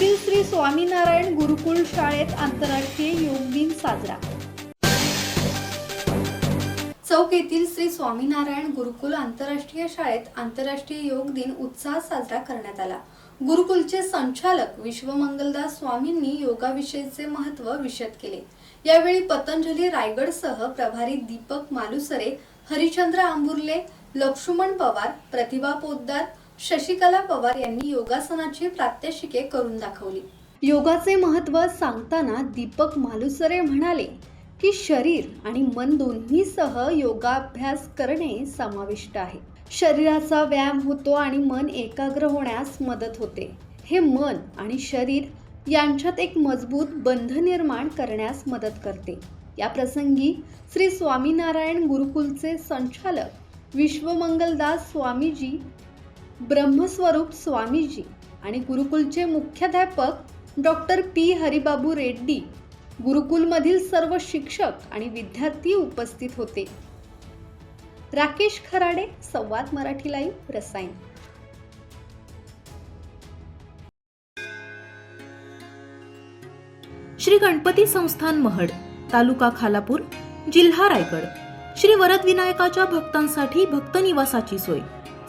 येथील श्री स्वामीनारायण गुरुकुल शाळेत आंतरराष्ट्रीय योग दिन साजरा. चौक येथील श्री स्वामीनारायण गुरुकुल आंतरराष्ट्रीय शाळेत आंतरराष्ट्रीय योग दिन उत्साहात साजरा करण्यात आला. गुरुकुलचे संचालक विश्वमंगलदास स्वामींनी योगाविषयीचे महत्त्व विशद केले. यावेळी पतंजली रायगडसह प्रभारी दीपक मालुसरे हरिचंद्र आंबुर्ले लक्ष्मण पवार प्रतिभा पोद्दार शशिकला पवार यांनी योगासनाची प्रात्यक्षिके करून दाखवली. योगाचे महत्त्व सांगताना दीपक मालुसरे म्हणाले की शरीर आणि मन दोन्हीसह योगाभ्यास करणे समाविष्ट आहे. शरीराचा व्यायाम होतो आणि मन एकाग्र होण्यास मदत होते. हे मन आणि शरीर यांच्यात एक मजबूत बंध निर्माण करण्यास मदत करते. या प्रसंगी श्री स्वामीनारायण गुरुकुलचे संचालक विश्वमंगलदास स्वामीजी ब्रह्मस्वरूप स्वामीजी आणि गुरुकुलचे मुख्याध्यापक डॉक्टर पी. हरिबाबू रेड्डी गुरुकुलमधील सर्व शिक्षक आणि विद्यार्थी उपस्थित होते. राकेश खराडे संवाद मराठी लाईव्ह रसायन. श्री गणपती संस्थान महड तालुका खालापूर जिल्हा रायगड. श्री वरदविनायकाच्या भक्तांसाठी भक्त निवासाची सोय.